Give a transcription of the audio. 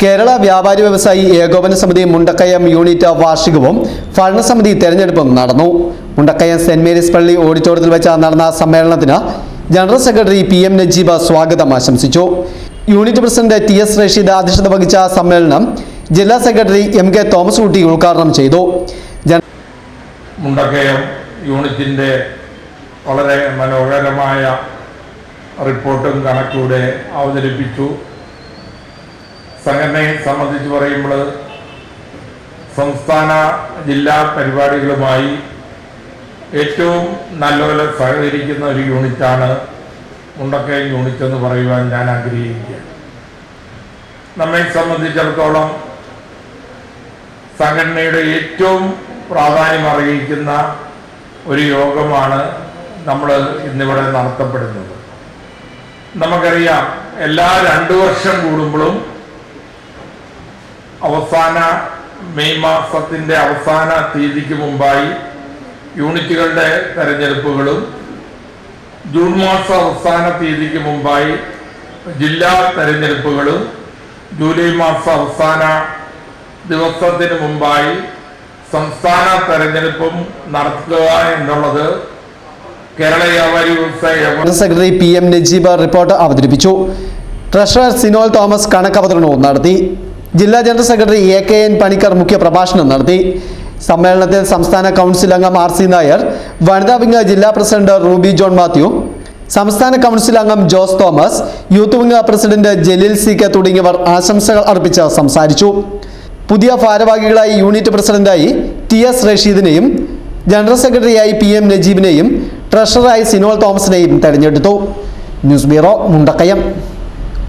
കേരള വ്യാപാരി വ്യവസായി ഏകോപന സമിതി മുണ്ടക്കയം യൂണിറ്റ് വാർഷികവും ഭരണസമിതി തെരഞ്ഞെടുപ്പും നടന്നു. മുണ്ടക്കയം സെന്റ് മേരീസ് പള്ളി ഓഡിറ്റോറിയത്തിൽ വെച്ച് നടന്ന സമ്മേളനത്തിന് general secretary P M Najeeb സ്വാഗതം ആശംസിച്ചു. Unit president T S Rasheed അധ്യക്ഷത വഹിച്ച സമ്മേളനം ജില്ലാ സെക്രട്ടറി എം കെ തോമസ് കുട്ടി ഉദ്ഘാടനം ചെയ്തു. മുണ്ടക്കയം യൂണിറ്റിന്റെ വളരെ മനോഹരമായ റിപ്പോർട്ടും കണക്കൂടെ അവതരിപ്പിച്ചു. സംഘടനയെ സംബന്ധിച്ച് പറയുമ്പോൾ സംസ്ഥാന ജില്ലാ പരിപാടികളുമായി ഏറ്റവും നല്ലപോലെ സഹകരിക്കുന്ന ഒരു യൂണിറ്റാണ് മുണ്ടക്കയം യൂണിറ്റ് എന്ന് പറയുവാൻ ഞാൻ ആഗ്രഹിക്കുകയാണ് നമ്മെ സംബന്ധിച്ചിടത്തോളം സംഘടനയുടെ ഏറ്റവും പ്രാധാന്യം അറിയിക്കുന്ന ഒരു യോഗമാണ് നമ്മൾ ഇന്നിവിടെ നടത്തപ്പെടുന്നത്. നമുക്കറിയാം എല്ലാ രണ്ടു വർഷം കൂടുമ്പോഴും അവസാന മെയ് മാസത്തിന്റെ അവസാന തീയതിക്ക് മുമ്പായി യൂണിറ്റുകളുടെ തെരഞ്ഞെടുപ്പുകളും ജൂൺ മാസ അവസാന തീയതിക്ക് മുമ്പായി ജില്ലാ തെരഞ്ഞെടുപ്പുകളും ജൂലൈ മാസ അവസാന ദിവസത്തിന് മുമ്പായി സംസ്ഥാന തെരഞ്ഞെടുപ്പും നടത്തുക എന്നുള്ളത് Kerala Vyapari secretary P M Najeeb report അവതരിപ്പിച്ചു. ട്രഷറർ സിനോൽ തോമസ് കണക്ക് അവതരണവും നടത്തി. ജില്ലാ general secretary A K N Panicker മുഖ്യ പ്രഭാഷണം നടത്തി. സമ്മേളനത്തിൽ സംസ്ഥാന കൗൺസിൽ അംഗം ആർ സി നായർ വനിതാ വിംഗ് ജില്ലാ പ്രസിഡന്റ് റൂബി ജോൺ മാത്യു സംസ്ഥാന കൗൺസിൽ അംഗം Jose Thomas youth wing president Jaleel C K തുടങ്ങിയവർ ആശംസകൾ അർപ്പിച്ച് സംസാരിച്ചു. പുതിയ ഭാരവാഹികളായി യൂണിറ്റ് പ്രസിഡന്റായി ടി എസ് റഷീദിനെയും ജനറൽ സെക്രട്ടറിയായി പി എം നജീബിനെയും ട്രഷററായി സിനോൾ തോമസിനെയും തെരഞ്ഞെടുത്തു. News bureau Mundakayam.